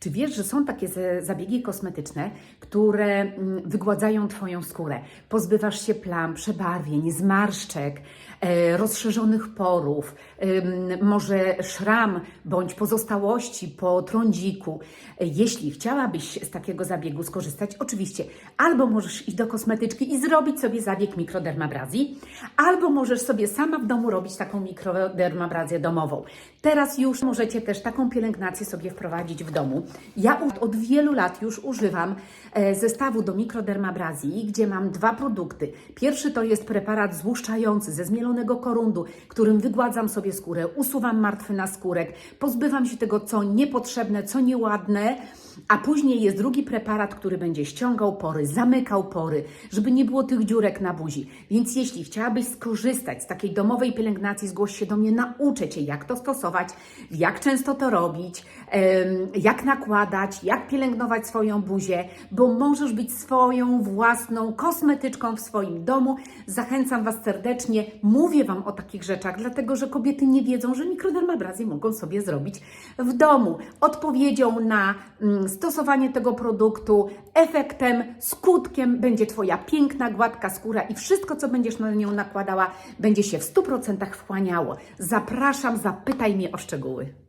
Czy wiesz, że są takie zabiegi kosmetyczne, które mm, wygładzają Twoją skórę? Pozbywasz się plam, przebarwień, zmarszczek, e, rozszerzonych porów, może szram bądź pozostałości po trądziku. Jeśli chciałabyś z takiego zabiegu skorzystać, oczywiście albo możesz iść do kosmetyczki i zrobić sobie zabieg mikrodermabrazji, albo możesz sobie sama w domu robić taką mikrodermabrazję domową. Teraz już możecie też taką pielęgnację sobie wprowadzić w domu. Ja od wielu lat już używam e, zestawu do mikrodermabrazji, gdzie mam dwa produkty. Pierwszy to jest preparat złuszczający ze zmielonego korundu, którym wygładzam sobie skórę, usuwam martwy naskórek, pozbywam się tego, co niepotrzebne, co nieładne, a później jest drugi preparat, który będzie ściągał pory, zamykał pory, żeby nie było tych dziurek na buzi. Więc jeśli chciałabyś skorzystać z takiej domowej pielęgnacji, zgłoś się do mnie, nauczę Cię, jak to stosować, jak często to robić, jak nakładać, jak pielęgnować swoją buzię, bo możesz być swoją własną kosmetyczką w swoim domu. Zachęcam Was serdecznie, mówię Wam o takich rzeczach, dlatego że kobiety nie wiedzą, że mikrodermabrazję mogą sobie zrobić w domu. Odpowiedzią na mm, stosowanie tego produktu, efektem, skutkiem będzie Twoja piękna, gładka skóra i wszystko, co będziesz na nią nakładała, będzie się w 100% wchłaniało. Zapraszam, zapytaj mnie o szczegóły.